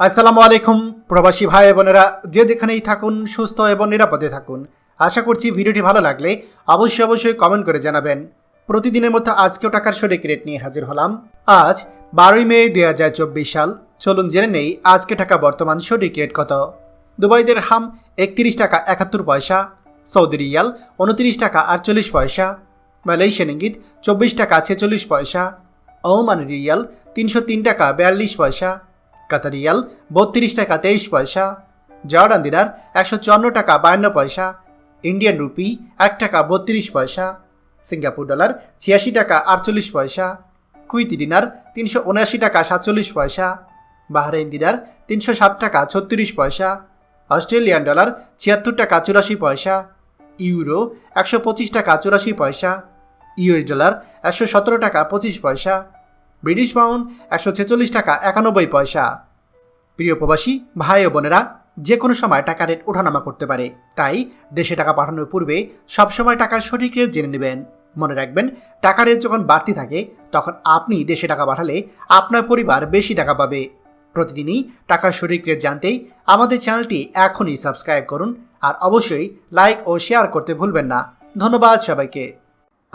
আসসালামু আলাইকুম, প্রবাসী ভাই বোনেরা। যে যেখানেই থাকুন, সুস্থ এবং নিরাপদে থাকুন। আশা করছি ভিডিওটি ভালো লাগলে অবশ্যই অবশ্যই কমেন্ট করে জানাবেন। প্রতিদিনের মতো আজকেও টাকার সঠিক রেট নিয়ে হাজির হলাম। আজ বারোই মে দুই হাজার চব্বিশ সাল। চলুন জেনে নেই আজকে টাকা বর্তমান সঠিক রেট কত। দুবাইদের হাম একত্রিশ টাকা একাত্তর পয়সা, সৌদি রিয়াল উনত্রিশ টাকা আটচল্লিশ পয়সা, মালয়েশিয়ান ইঙ্গিত চব্বিশ টাকা ছেচল্লিশ পয়সা, ওমান রিয়াল তিনশো তিন টাকা বিয়াল্লিশ পয়সা কাতার রিয়াল বত্রিশ টাকা, তেইশ পয়সা। জর্ডান দিনার একশো চুয়ান্ন টাকা, বায়ান্ন পয়সা। ইন্ডিয়ান রুপি, এক টাকা, বত্রিশ পয়সা। সিঙ্গাপুর ডলার, ছিয়াশি টাকা, আটচল্লিশ পয়সা। কুইতি দিনার তিনশো উনআশি টাকা, সাতচল্লিশ পয়সা। বাহরাইন দিনার তিনশো ষাট টাকা, ছত্রিশ পয়সা। অস্ট্রেলিয়ান ডলার, ছিয়াত্তর টাকা, চুরাশি পয়সা। ইউরো, একশো পঁচিশ টাকা, চুরাশি পয়সা। ইউএস ডলার, একশো সতেরো টাকা, পঁচিশ পয়সা। ব্রিটিশ পাউন্ড একশো ছেচল্লিশ টাকা একানব্বই পয়সা। প্রিয় প্রবাসী, ভাই ও বোনেরা, যে কোনো সময় টাকা রেট ওঠানামা করতে পারে। তাই দেশে টাকা পাঠানোর পূর্বে সবসময় টাকার সঠিক রেট জেনে নেবেন। মনে রাখবেন, টাকা রেট যখন বাড়তি থাকে, তখন আপনি দেশে টাকা পাঠালে আপনার পরিবার বেশি টাকা পাবে। প্রতিদিনই টাকার সঠিক রেট জানতেই আমাদের চ্যানেলটি এখনই সাবস্ক্রাইব করুন আর অবশ্যই লাইক ও শেয়ার করতে ভুলবেন না। ধন্যবাদ সবাইকে।